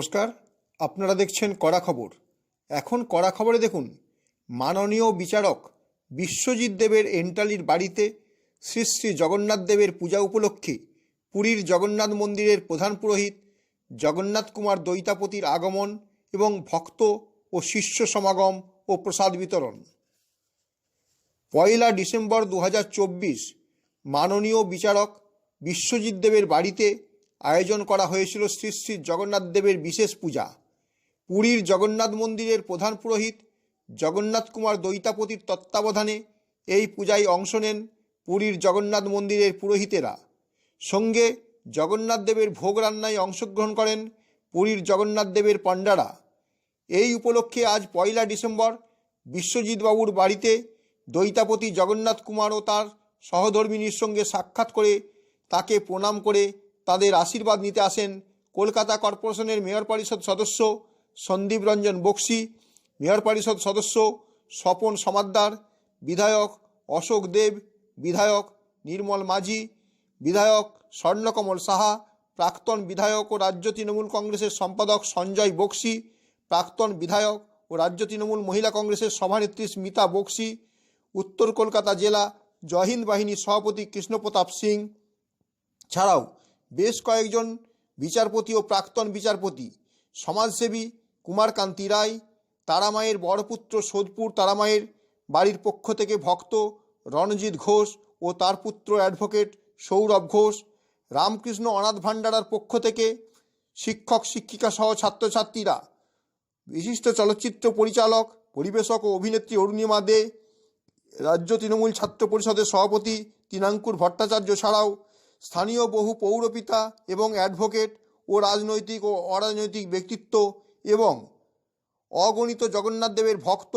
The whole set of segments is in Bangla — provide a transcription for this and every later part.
নমস্কার, আপনারা দেখছেন কড়া খবর। এখন কড়া খবরে দেখুন, মাননীয় বিচারক বিশ্বজিৎ দেবের এন্টালির বাড়িতে শ্রী শ্রী জগন্নাথ দেবের পূজা উপলক্ষে পুরীর জগন্নাথ মন্দিরের প্রধান পুরোহিত, জগন্নাথ কুমার দৈতাপতির আগমন এবং ভক্ত ও শিষ্য সমাগম ও প্রসাদ বিতরণ। পয়লা ডিসেম্বর দু হাজার চব্বিশ, মাননীয় বিচারক বিশ্বজিৎ দেবের বাড়িতে আয়োজন করা হয়েছিল শ্রী শ্রী জগন্নাথ দেবের বিশেষ পূজা। পুরীর জগন্নাথ মন্দিরের প্রধান পুরোহিত জগন্নাথ কুমার দৈতাপতির তত্ত্বাবধানে এই পূজায় অংশ নেন পুরীর জগন্নাথ মন্দিরের পুরোহিতেরা। সঙ্গে জগন্নাথ দেবের ভোগ রান্নায় অংশগ্রহণ করেন পুরীর জগন্নাথ দেবের পণ্ডারা। এই উপলক্ষে আজ পয়লা ডিসেম্বর বিশ্বজিৎবাবুর বাড়িতে দৈতাপতি জগন্নাথ কুমার ও তার সহধর্মিনীর সঙ্গে সাক্ষাৎ করে তাকে প্রণাম করে তাদের আশীর্বাদ নিতে আসেন কলকাতা কর্পোরেশনের মেয়র পরিষদ সদস্য সন্দীপ রঞ্জন বক্সি, মেয়র পরিষদ সদস্য স্বপন সমাদ্দার, বিধায়ক অশোক দেব, বিধায়ক নির্মল মাঝি, বিধায়ক স্বর্ণকমল সাহা, প্রাক্তন বিধায়ক ও রাজ্য তৃণমূল কংগ্রেসের সম্পাদক সঞ্জয় বক্সি, প্রাক্তন বিধায়ক ও রাজ্য তৃণমূল মহিলা কংগ্রেসের সভানেত্রী স্মিতা বক্সি, উত্তর কলকাতা জেলা জয়হিন্দ বাহিনীর সভাপতি কৃষ্ণপ্রতাপ সিং। ছাড়াও বেশ কয়েকজন বিচারপতি ও প্রাক্তন বিচারপতি, সমাজসেবী কুমারকান্তি রায়, তারামায়ের বড়পুত্র সোদপুর তারামায়ের বাড়ির পক্ষ থেকে ভক্ত রণজিৎ ঘোষ ও তার পুত্র অ্যাডভোকেট সৌরভ ঘোষ, রামকৃষ্ণ অনাথ ভাণ্ডারার পক্ষ থেকে শিক্ষক শিক্ষিকা সহ ছাত্রছাত্রীরা, বিশিষ্ট চলচ্চিত্র পরিচালক, পরিবেশক ও অভিনেত্রী অরুণিমা দে, রাজ্য তৃণমূল ছাত্র পরিষদের সভাপতি তিনাঙ্কুর ভট্টাচার্য ছাড়াও স্থানীয় বহু পৌরপিতা এবং অ্যাডভোকেট ও রাজনৈতিক ও অরাজনৈতিক ব্যক্তিত্ব এবং অগণিত জগন্নাথ দেবের ভক্ত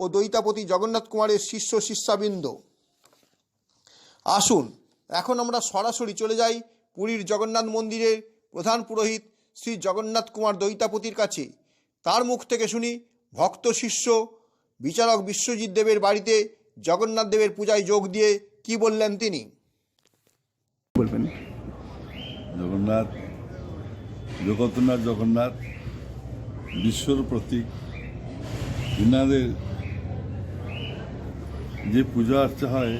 ও দৈতাপতি জগন্নাথ কুমারের শিষ্য শিষ্যাবৃন্দ। আসুন, এখন আমরা সরাসরি চলে যাই পুরীর জগন্নাথ মন্দিরের প্রধান পুরোহিত শ্রী জগন্নাথ কুমার দৈতাপতির কাছে। তার মুখ থেকে শুনি ভক্ত শিষ্য, বিচারক বিশ্বজিৎ দেবের বাড়িতে জগন্নাথ দেবের পূজায় যোগ দিয়ে কি বললেন তিনি বলবেন জগন্নাথ জগন্নাথ জগন্নাথ, বিশ্বর প্রতীক। ইনাদের যে পূজা অর্চা হয়,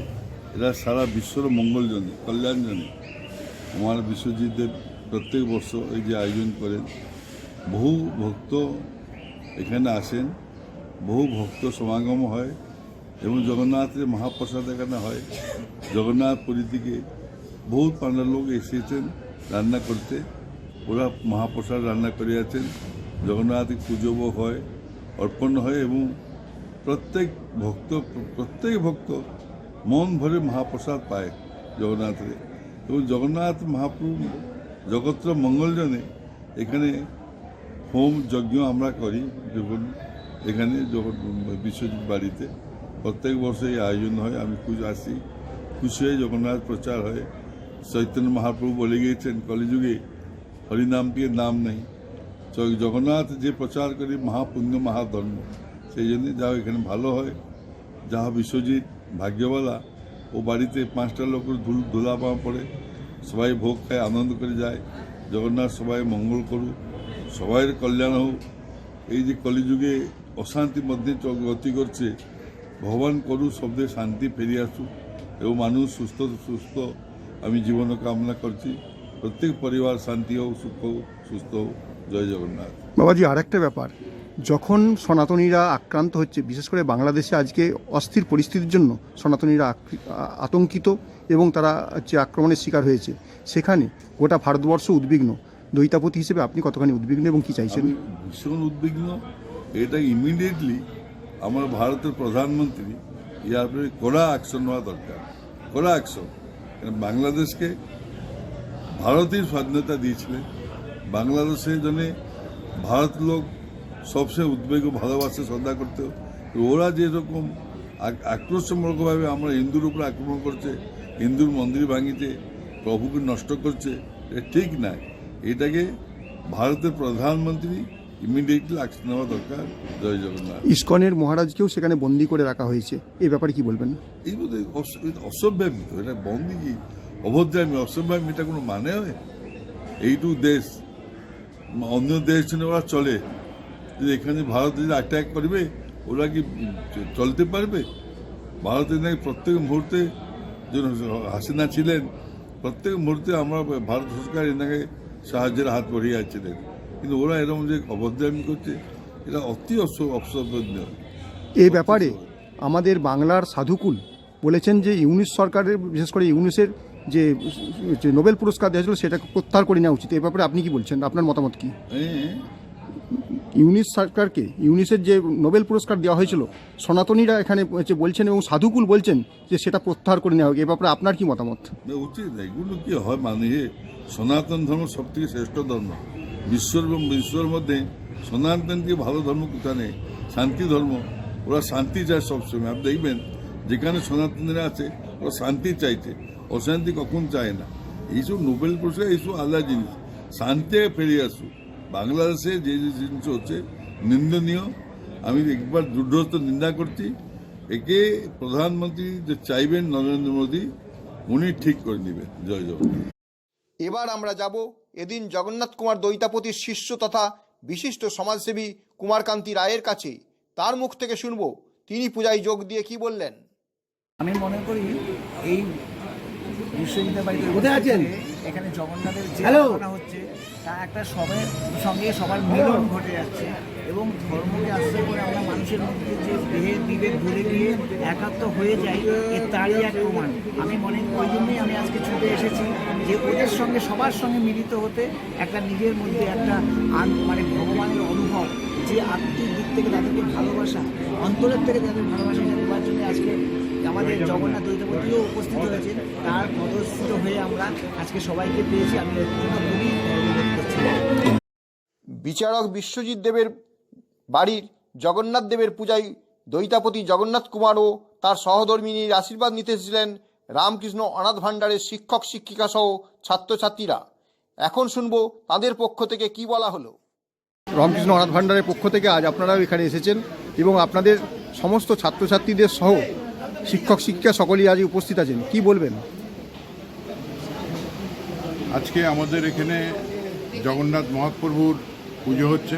এরা সারা বিশ্বর মঙ্গল জনে কল্যাণ জনে আমার বিশ্বজিৎ দেব প্রত্যেক বর্ষ এই যে আয়োজন করেন, বহু ভক্ত এখানে আসেন, বহু ভক্ত সমাগম হয় এবং জগন্নাথের মহাপ্রসাদ এখানে হয়। জগন্নাথ পুরী থেকে বহু পান্ডার লোক এসেছেন। রান্না করতে। ওরা মহাপ্রসাদ রান্না করিয়াছেন। জগন্নাথের পুজো হয়, অর্পণ হয় এবং প্রত্যেক ভক্ত প্রত্যেক ভক্ত মন ভরে মহাপ্রসাদ পায় জগন্নাথের। এবং জগন্নাথ মহাপ্রভু জগত্র মঙ্গলজনে এখানে হোম যজ্ঞ আমরা করি যখন এখানে যখন বিশ্বজিৎ বাড়িতে। প্রত্যেক বছর এই আয়োজন হয়, আমি খুব আসি, খুশি হয়ে জগন্নাথ প্রচার হয়। চৈতন্য মহাপ্রভু বলে গিয়েছেন, কলিযুগে হরিনামটির নাম নেই। জগন্নাথ যে প্রচার করে মহাপুণ্য, মহাধর্ম, সেই জন্য যাও এখানে ভালো হয়, যা বিশ্বজিৎ ভাগ্যবালা, ও বাড়িতে পাঁচটা লোকের ধুল ধুলা পা পড়ে, সবাই ভোগ খায়, আনন্দ করে যায়। জগন্নাথ সবাই মঙ্গল করুক, সবাইয়ের কল্যাণ হোক। এই যে কলিযুগে অশান্তির মধ্যে গতি করছে, ভগবান করু শব্দে শান্তি ফিরে আসুক, এবং মানুষ সুস্থ সুস্থ আমি জীবন কামনা করছি। প্রত্যেক পরিবার শান্তি হোক সুখ হোক সুস্থ হোক। জয় জগন্নাথ। বাবাজি আর একটা ব্যাপার। যখন সনাতনীরা আক্রান্ত হচ্ছে বিশেষ করে বাংলাদেশে আজকে অস্থির পরিস্থিতির জন্য সনাতনীরা আতঙ্কিত এবং তারা হচ্ছে আক্রমণের শিকার হয়েছে সেখানে গোটা ভারতবর্ষ উদ্বিগ্ন। দৈতাপতি হিসেবে আপনি কতখানি উদ্বিগ্ন এবং কি চাইছেন? ভীষণ উদ্বিগ্ন। এটা ইমিডিয়েটলি আমার ভারতের প্রধানমন্ত্রী ইয়ার কড়া অ্যাকশন নেওয়া দরকার। কড়া অ্যাকশন বাংলাদেশকে ভারতের স্বাধীনতা দিয়েছিলেন। বাংলাদেশের জন্য ভারত লোক সবচেয়ে উদ্বেগ ভালোবাসে শ্রদ্ধা করতে। ওরা যেরকম আক্রোশমূলকভাবে আমরা হিন্দুর উপর আক্রমণ করছে, হিন্দুর মন্দির ভাঙিতে প্রভুকে নষ্ট করছে এটা ঠিক নাই। এটাকে ভারতের প্রধানমন্ত্রী ইমিডিয়েটলি অ্যাকশন নেওয়া দরকার। জয় জগন্নাথ। ইস্কনের মহারাজকেও সেখানে বন্দি করে রাখা হয়েছে। এই ব্যাপারে কি বলবেন? এই বোধ অসভ্যামি তো এটা বন্দি কি? অভদ্রামি অসভ্যামি এটা কোনো মানে হয়? এইটু দেশ অন্য দেশ জন্য ওরা চলে। যে এখানে ভারত যদি অ্যাটাক করবে ওরা কি চলতে পারবে? ভারতে নাকি প্রত্যেক মুহূর্তে যখন হাসিনা ছিলেন প্রত্যেক মুহূর্তে আমরা ভারত সরকার এনাকে সাহায্যের হাত বাড়িয়ে ছিলেন কিন্তু ওরা এরকম যে অভদ্রামি করছে এটা অতি অপসরণীয় এ ব্যাপারে আমাদের বাংলার সাধুকুল বলেছেন যে ইউনিস সরকারের বিশেষ করে ইউনিসের যে যে নোবেল পুরস্কার দেওয়া হয়েছিল সেটাকে প্রত্যাহার করে নেওয়া উচিত। এ ব্যাপারে আপনি কি বলছেন? আপনার মতামত কি? হ্যাঁ। ইউনিস সরকারকে ইউনিসের যে নোবেল পুরস্কার দেওয়া হয়েছিল সনাতনীরা এখানে বলছেন এবং সাধুকুল বলছেন যে সেটা প্রত্যাহার করে নেওয়া হোক এ ব্যাপারে আপনার কি মতামত? উচিত। এগুলো কি হয় মানে সনাতন ধর্ম সব থেকে শ্রেষ্ঠ ধর্ম। বিশ্বর বিশ্বর মধ্যে সনাতন কি ভালো ধর্ম কোথায় নেই? শান্তি ধর্ম। ওরা শান্তি চায় সবসময়। আপনি দেখবেন, যেখানে সনাতনীরা আছে, ওরা শান্তি চাইছে। অশান্তি কখন চায় না। এইসব নোবেল পুরস্কার, এইসব আলাদা জিনিস। শান্তি ফিরে আসুক। বাংলাদেশে যে যে জিনিস হচ্ছে, নিন্দনীয়। আমি একবার দৃঢ়ত নিন্দা করছি। একে প্রধানমন্ত্রী যে চাইবেন নরেন্দ্র মোদী, উনি ঠিক করে নেবেন। জয় জগন্নাথ। এবার আমরা যাব এদিন জগন্নাথ কুমার দৈতাপতির শিষ্য তথা বিশিষ্ট সমাজসেবী কুমারকান্তি রায়ের কাছে তার মুখ থেকে শুনব তিনি পূজায় যোগ দিয়ে কি বললেন আমি মনে করি এই বিশ্ববিদ্যালয় কোথায় আছেন? এখানে জগন্নাথের যে। হচ্ছে তা একটা সবের সঙ্গে সবার মিলন ঘটে যাচ্ছে এবং ধর্মকে আশ্রয় করে আমরা মানুষের মধ্যে যে দেহের বিবেক ভুলে গিয়ে একাত্ম হয়ে যাই তারই এক প্রমাণ। আমি মনে ওই জন্যই আমি আজকে ছুটে এসেছি যে ওদের সঙ্গে, সবার সঙ্গে মিলিত হতে একটা নিজের মধ্যে একটা মানে ভগবানের অনুভব, যে আত্মিক দিক থেকে তাদেরকে ভালোবাসা, অন্তরের থেকে তাদের ভালোবাসা দেওয়ার জন্য আজকে আমাদের জগন্নাথ দৈতপতিও উপস্থিত হয়েছেন তার প্রদর্শিত হয়ে আমরা আজকে সবাইকে পেয়েছি। আমি জন্য খুবই বিচারক বিশ্বজিৎ দেবের বাড়ির জগন্নাথ দেবের পূজায় দৈতাপতি জগন্নাথ কুমার ও তার সহধর্মিনীর আশীর্বাদ নিতে এসেছিলেন রামকৃষ্ণ অনাথ ভাণ্ডারের শিক্ষক শিক্ষিকা সহ ছাত্রছাত্রীরা। এখন শুনব তাদের পক্ষ থেকে কি বলা হলো। রামকৃষ্ণ অনাথ ভাণ্ডারের পক্ষ থেকে আজ আপনারাও এখানে এসেছেন এবং আপনাদের সমস্ত ছাত্রছাত্রীদের সহ শিক্ষক শিক্ষিকা সকলেই আজ উপস্থিত আছেন। কি বলবেন? আজকে আমাদের এখানে জগন্নাথ মহাপ্রভুর পুজো হচ্ছে।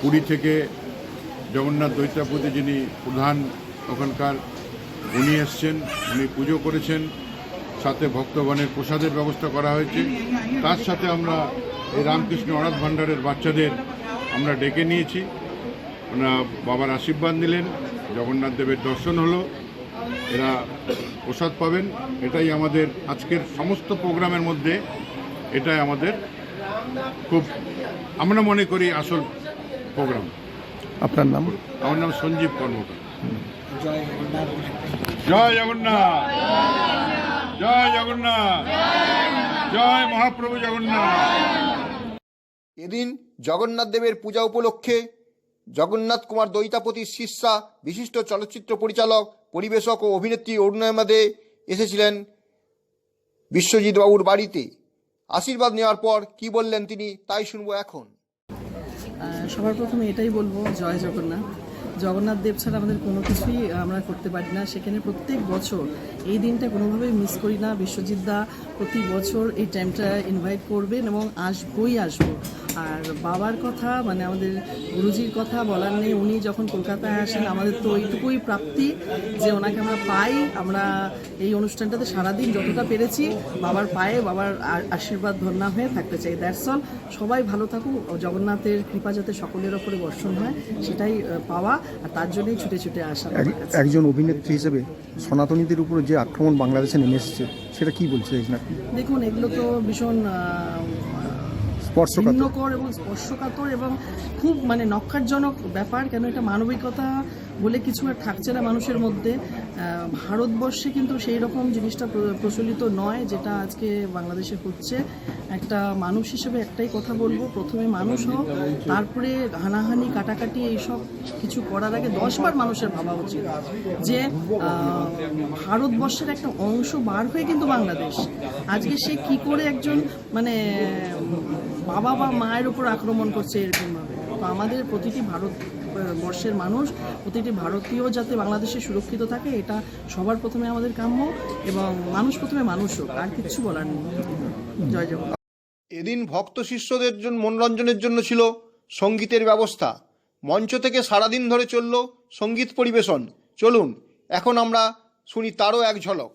পুরী থেকে জগন্নাথ দৈতাপতি যিনি প্রধান ওখানকার, উনি এসছেন, উনি পুজো করেছেন, সাথে ভক্তগণের প্রসাদের ব্যবস্থা করা হয়েছে। তার সাথে আমরা এই রামকৃষ্ণ অনাথ ভাণ্ডারের বাচ্চাদের আমরা ডেকে নিয়েছি। ওনারা বাবার আশীর্বাদ নিলেন, জগন্নাথ দেবের দর্শন হলো, এরা প্রসাদ পাবেন। এটাই আমাদের আজকের সমস্ত প্রোগ্রামের মধ্যে, এটাই আমাদের খুব আমরা মনে করি আসল প্রোগ্রাম। আপনার নাম? আমার নাম সঞ্জীব কর্মকার। জয় জগন্নাথ। জয় জগন্নাথ। জয় মহাপ্রভু জগন্নাথ। এদিন জগন্নাথ দেবের পূজা উপলক্ষে জগন্নাথ কুমার দৈতাপতির শিষ্যা বিশিষ্ট চলচ্চিত্র পরিচালক পরিবেশক ও অভিনেত্রী অরুণমা দে এসেছিলেন বিশ্বজিৎ বাবুর বাড়িতে। আশীর্বাদ নেওয়ার পর কি বললেন তিনি তাই শুনব এখন। সবার প্রথমে এটাই বলব, জয় জগন্নাথ। জগন্নাথ দেব ছাড়া আমাদের কোনো কিছুই আমরা করতে পারি না। সেখানে প্রত্যেক বছর এই দিনটা কোনোভাবেই মিস করি না। বিশ্বজিৎ দা প্রতি বছর এই টাইমটা ইনভাইট করবেন এবং আসবই আসব। আর বাবার কথা মানে আমাদের গুরুজির কথা বলার নেই। উনি যখন কলকাতায় আসেন আমাদের তো ওইটুকুই প্রাপ্তি যে ওনাকে আমরা পাই। আমরা এই অনুষ্ঠানটাতে সারাদিন যতটা পেরেছি বাবার পায়ে বাবার আশীর্বাদ ধন্যা হয়ে থাকতে চাই। দ্যাটস অল সবাই ভালো থাকুক। জগন্নাথের কৃপা যাতে সকলের ওপরে বর্ষণ হয় সেটাই পাওয়া। আর তার জন্যই ছুটে ছুটে আসা। একজন অভিনেত্রী হিসেবে সনাতনীদের উপরে যে আক্রমণ বাংলাদেশে নেমে এসেছে সেটা কি বলছে দেখুন এগুলো তো ভীষণ এবং স্পর্শকাতর এবং খুব মানে নক্ষারজনক ব্যাপার কেন এটা মানবিকতা বলে কিছু আর থাকছে না মানুষের মধ্যে। ভারতবর্ষে কিন্তু সেই রকম জিনিসটা প্রচলিত নয় যেটা আজকে বাংলাদেশে হচ্ছে। একটা মানুষ হিসেবে একটাই কথা বলব, প্রথমে মানুষ হোক, তারপরে হানাহানি, কাটাকাটি এইসব কিছু করার আগে দশবার মানুষের ভাবা উচিত যে ভারতবর্ষের একটা অংশ বার হয়ে কিন্তু বাংলাদেশ। আজকে সে কি করে একজন মানে বাবা বা মায়ের উপর আক্রমণ করছে এরকমভাবে? তো আমাদের প্রতিটি ভারত বর্ষের মানুষ প্রতিটি ভারতীয় যাতে বাংলাদেশে সুরক্ষিত থাকে এটা সবার প্রথমে আমাদের কাম্য এবং মানুষ প্রথমে মানুষ হোক আর কিচ্ছু বলার নেই। জয় জগন্নাথ। এদিন ভক্ত শিষ্যদের জন্য মনোরঞ্জনের জন্য ছিল সঙ্গীতের ব্যবস্থা। মঞ্চ থেকে সারাদিন ধরে চলল সংগীত পরিবেশন। চলুন এখন আমরা শুনি তারও এক ঝলক।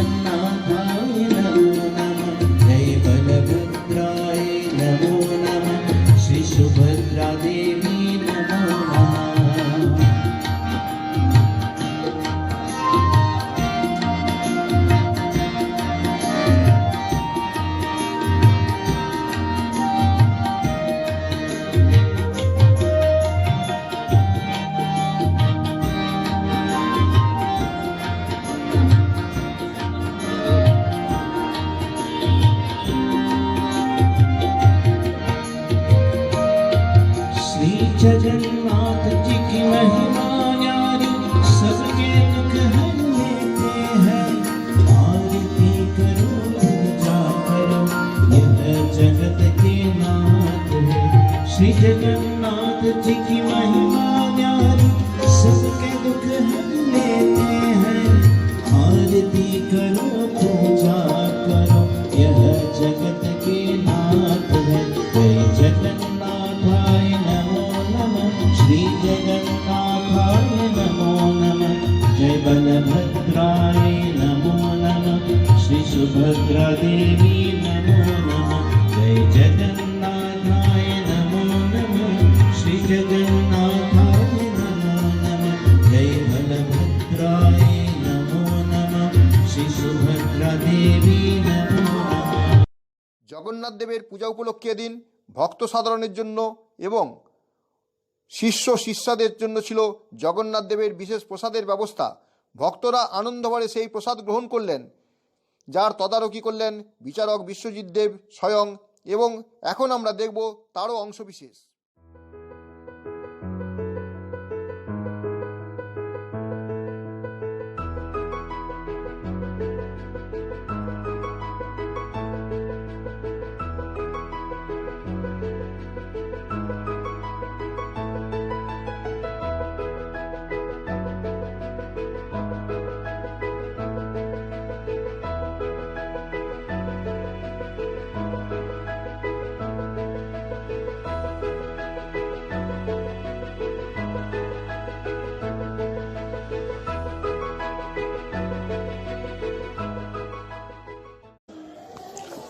and I. Uh, Jagannath ji की महिमा न्यारी सबके दुख हर लेते हैं। आरती करो पूजा करो यह जगत के नाथ है। श्री जगन्नाथ जी की महिमा न्यारी सबके दुख हर लेते हैं। आरती करो पूजा देवी नमो नमः जय जगन्नाथाय नमो नमः श्री जगन्नाथाय नमो नमः जय बलभद्राय नमो नमः श्री सुभद्रा देवी नमो नमः জগন্নাথ দেবের পূজা উপলক্ষে এদিন ভক্ত সাধারণের জন্য এবং শিষ্য শিষ্যাদের জন্য ছিল জগন্নাথ দেবের বিশেষ প্রসাদের ব্যবস্থা ভক্তরা আনন্দভরে সেই প্রসাদ গ্রহণ করলেন যার তদারকি করলেন বিচারক বিশ্বজিৎ দেব স্বয়ং এবং এখন আমরা দেখব তারও অংশবিশেষ।